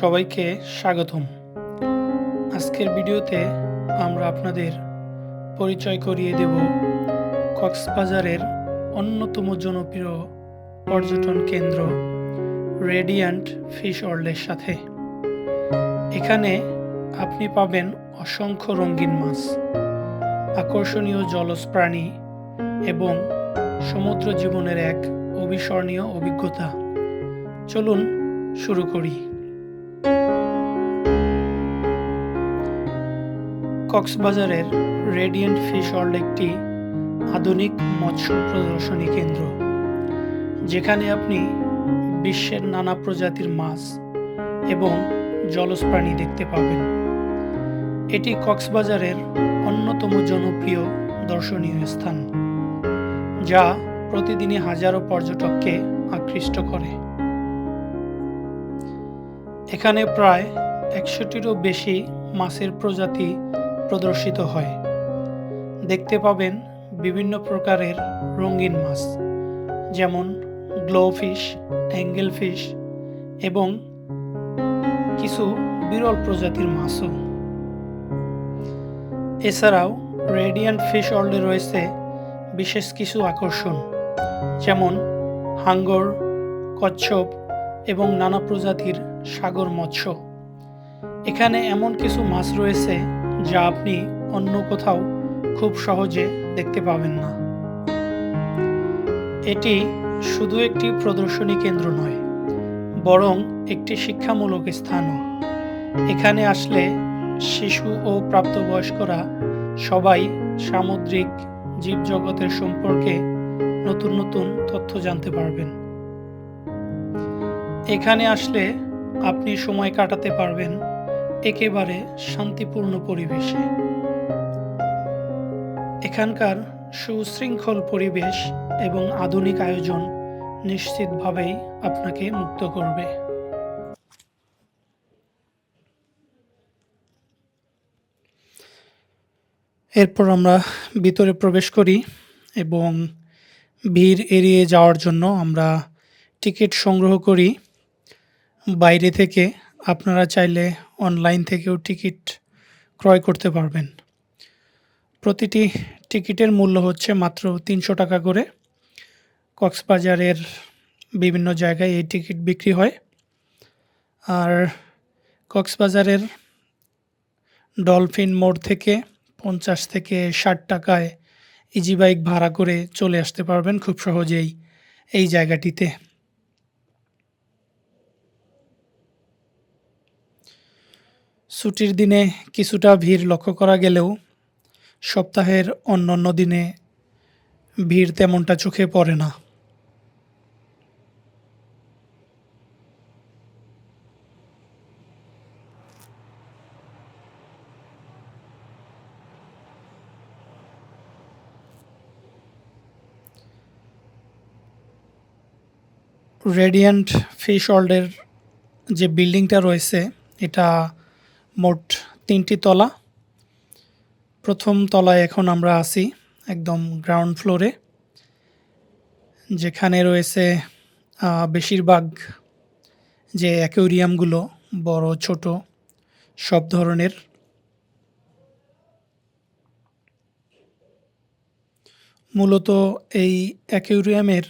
সবাইকে স্বাগতম। আজকের ভিডিওতে আমরা আপনাদের পরিচয় করিয়ে দেব কক্সবাজারের অন্যতম জনপ্রিয় পর্যটন কেন্দ্র রেডিয়ান্ট ফিশ ওয়ার্ল্ডের সাথে। এখানে আপনি পাবেন অসংখ্য রঙিন মাছ, আকর্ষণীয় জলজ প্রাণী এবং সমুদ্র জীবনের এক অবিস্মরণীয় অভিজ্ঞতা। চলুন শুরু করি। কক্সবাজারের রেডিয়েন্ট ফিশ ওয়ার্ল্ড একটি আধুনিক মৎস্য প্রদর্শনী কেন্দ্র, যেখানে আপনি বিশ্বের নানা প্রজাতির মাছ এবং জলজ প্রাণী দেখতে পাবেন। এটি কক্সবাজারের অন্যতম জনপ্রিয় দর্শনীয় স্থান, যা প্রতিদিনই হাজারো পর্যটককে আকৃষ্ট করে। এখানে প্রায় একশোটিরও বেশি মাছের প্রজাতি প্রদর্শিত হয়। দেখতে পাবেন বিভিন্ন প্রকারের রঙিন মাছ, যেমন গ্লো গ্লোফিশ অ্যাঙ্গেল ফিশ এবং কিছু বিরল প্রজাতির মাছও। এছাড়াও রেডিয়ান্ট ফিশ ওয়ার্ল্ডে রয়েছে বিশেষ কিছু আকর্ষণ, যেমন হাঙ্গর, কচ্ছপ এবং নানা প্রজাতির সাগর মৎস্য। এখানে এমন কিছু মাছ রয়েছে যা আপনি অন্য কোথাও খুব সহজে দেখতে পাবেন না। এটি শুধু একটি প্রদর্শনী কেন্দ্র নয়, বরং একটি শিক্ষামূলক স্থানও। এখানে আসলে শিশু ও প্রাপ্তবয়স্করা সবাই সামুদ্রিক জীবজগতের সম্পর্কে নতুন নতুন তথ্য জানতে পারবেন। এখানে আসলে আপনি সময় কাটাতে পারবেন একেবারে শান্তিপূর্ণ পরিবেশে। এখানকার সুশৃঙ্খল পরিবেশ এবং আধুনিক আয়োজন নিশ্চিতভাবেই আপনাকে মুক্ত করবে। এরপর আমরা ভিতরে প্রবেশ করি এবং ভিড় এড়িয়ে যাওয়ার জন্য আমরা টিকিট সংগ্রহ করি। বাইরে থেকে আপনারা চাইলে অনলাইন থেকেও টিকিট ক্রয় করতে পারবেন। প্রতিটি টিকিটের মূল্য হচ্ছে মাত্র তিনশো টাকা করে। কক্সবাজারের বিভিন্ন জায়গায় এই টিকিট বিক্রি হয়। আর কক্সবাজারের ডলফিন মোড় থেকে পঞ্চাশ থেকে ষাট টাকায় ইজি বাইক ভাড়া করে চলে আসতে পারবেন খুব সহজেই এই জায়গাটিতে। ছুটির দিনে কিছুটা ভিড় লক্ষ্য করা গেলেও সপ্তাহের অন্যান্য দিনে ভিড় তেমনটা চোখে পড়ে না। রেডিয়েন্ট ফিশ ওয়ার্ল্ডের যে বিল্ডিংটা রয়েছে, এটা মোট তিনটি তলা। প্রথম তলায় এখন আমরা আছি একদম গ্রাউন্ড ফ্লোরে যেখানে রয়েছে বেশিরভাগ যে অ্যাকোরিয়ামগুলো, বড়, ছোট, সব ধরনের। মূলত এই অ্যাকোরিয়ামের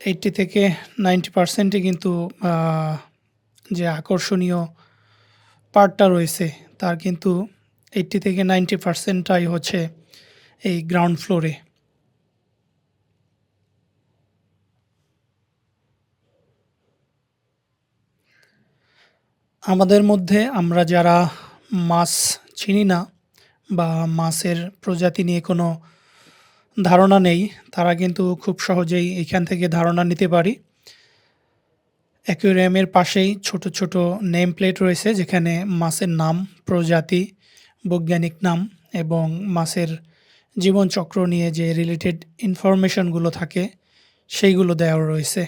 এইটটি থেকে নাইনটি পার্সেন্টই কিন্তু যে আকর্ষণীয় পার্টটা রয়েছে, তার কিন্তু এইটটি থেকে নাইনটি পার্সেন্টটাই হচ্ছে এই গ্রাউন্ড ফ্লোরে আমাদের মধ্যে আমরা যারা মাছ চিনি না বা মাছের প্রজাতি নিয়ে কোনো ধারণা নেই, তারা কিন্তু খুব সহজেই এখান থেকে ধারণা নিতে পারি। অ্যাকুয়ারিয়ামের পাশেই ছোট ছোট নেম প্লেট রয়েছে, যেখানে মাছের নাম, প্রজাতি, বৈজ্ঞানিক নাম এবং মাছের জীবনচক্র নিয়ে যে রিলেটেড ইনফরমেশনগুলো থাকে, সেইগুলো দেওয়া রয়েছে।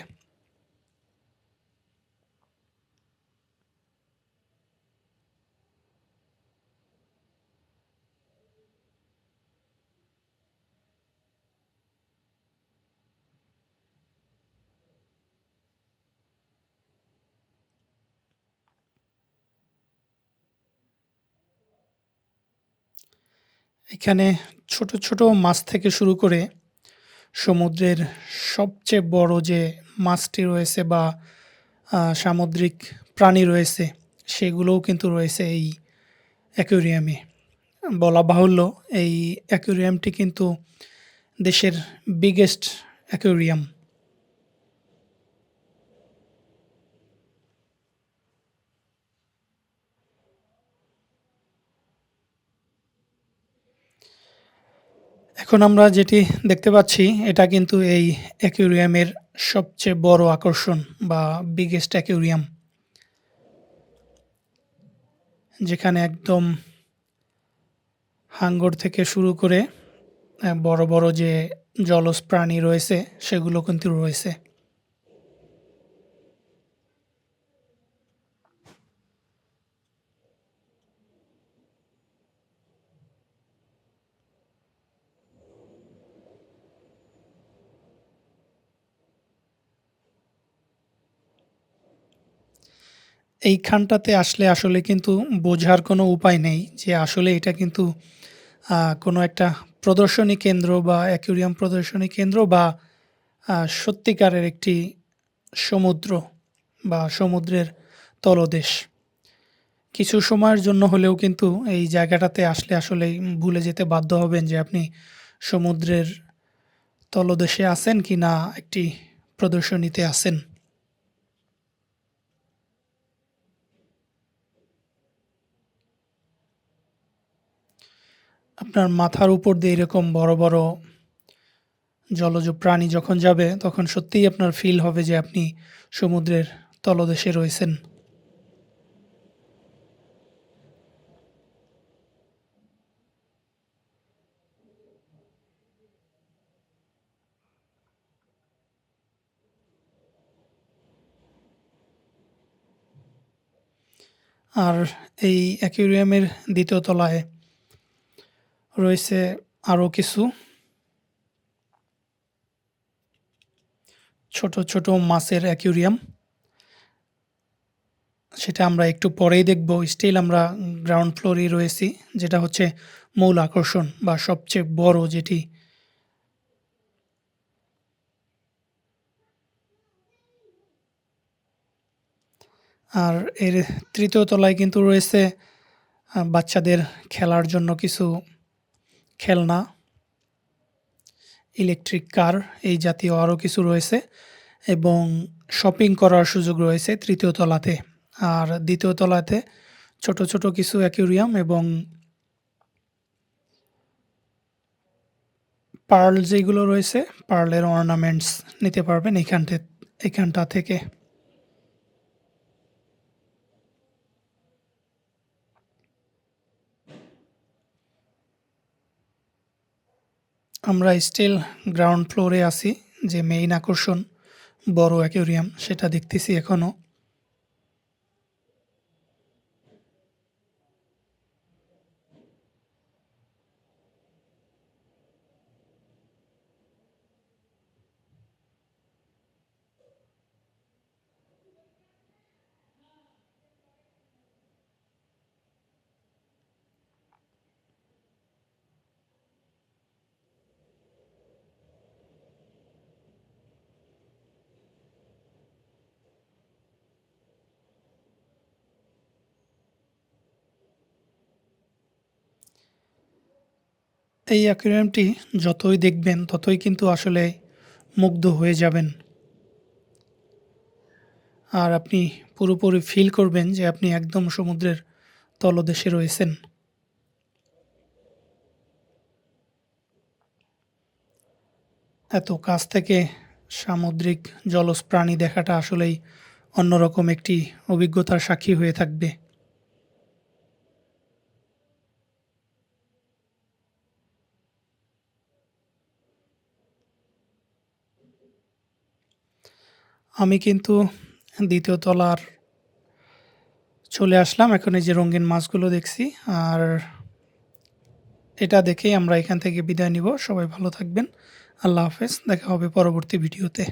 এখানে ছোট, ছোট মাছ থেকে শুরু করে সমুদ্রের সবচেয়ে বড় যে মাছটি রয়েছে বা সামুদ্রিক প্রাণী রয়েছে সেগুলোও কিন্তু রয়েছে এই অ্যাকুরিয়ামে। বলা বাহুল্য এই অ্যাকুরিয়ামটি কিন্তু দেশের বিগেস্ট অ্যাকুরিয়াম। এখন আমরা যেটি দেখতে পাচ্ছি এটা কিন্তু এই অ্যাকুরিয়ামের সবচেয়ে বড় আকর্ষণ বা বিগেস্ট অ্যাকুরিয়াম। যেখানে একদম হাঙ্গর থেকে শুরু করে বড়, বড় যে জলজ প্রাণী রয়েছে সেগুলো কিন্তু রয়েছে। এইখানটাতে আসলে আসলে কিন্তু বোঝার কোনো উপায় নেই যে আসলে এটা কিন্তু কোনো একটা প্রদর্শনী কেন্দ্র বা অ্যাকুরিয়াম প্রদর্শনী কেন্দ্র বা সত্যিকারের একটি সমুদ্র বা সমুদ্রের তলদেশ। কিছু সময়ের জন্য হলেও কিন্তু এই জায়গাটাতে আসলে আসলেই ভুলে যেতে বাধ্য হবেন যে আপনি সমুদ্রের তলদেশে আছেন কি না একটি প্রদর্শনীতে আছেন। আপনার মাথার উপর দিয়ে এরকম বড়, বড় জলজ প্রাণী যখন যাবে তখন সত্যিই আপনার ফিল হবে যে আপনি সমুদ্রের তলদেশে রয়েছেন। আর এই অ্যাকুরিয়ামের দ্বিতীয় তলায় রয়েছে আরও কিছু ছোট, ছোট মাছের অ্যাকুরিয়াম। সেটা আমরা একটু পরেই দেখব। স্টিল আমরা গ্রাউন্ড ফ্লোরেই রয়েছি। যেটা হচ্ছে মূল আকর্ষণ বা সবচেয়ে বড় যেটি। আর এর ৩য় তলায় কিন্তু রয়েছে বাচ্চাদের খেলার জন্য কিছু খেলনা। ইলেকট্রিক কার এই জাতীয় আরও কিছু রয়েছে এবং শপিং করার সুযোগ রয়েছে তৃতীয় তলাতে। আর দ্বিতীয় তলাতে ছোট, ছোট কিছু অ্যাকুরিয়াম এবং পার্ল যেগুলো রয়েছে, পার্লের অর্নামেন্টস নিতে পারবেন এইখানটে এখানটা থেকে। আমরা স্টিল গ্রাউন্ড ফ্লোরে আছি। যে মেইন আকর্ষণ বড় অ্যাকুরিয়াম সেটা দেখতেছি এখনও। এই অ্যাকুরিয়ামটি যতই দেখবেন, ততই কিন্তু আসলে মুগ্ধ হয়ে যাবেন। আর আপনি পুরোপুরি ফিল করবেন যে আপনি একদম সমুদ্রের তলদেশে রয়েছেন। এত কাছ থেকে সামুদ্রিক জলজ প্রাণী দেখাটা আসলেই অন্যরকম একটি অভিজ্ঞতার সাক্ষী হয়ে থাকবে। আমি কিন্তু দ্বিতীয় তলার চলে আসলাম। এখন এই যে রঙিন মাছগুলো দেখছি। আর এটা দেখেই আমরা এখান থেকে বিদায় নিব। সবাই ভালো থাকবেন। আল্লাহ হাফেজ। দেখা হবে পরবর্তী ভিডিওতে।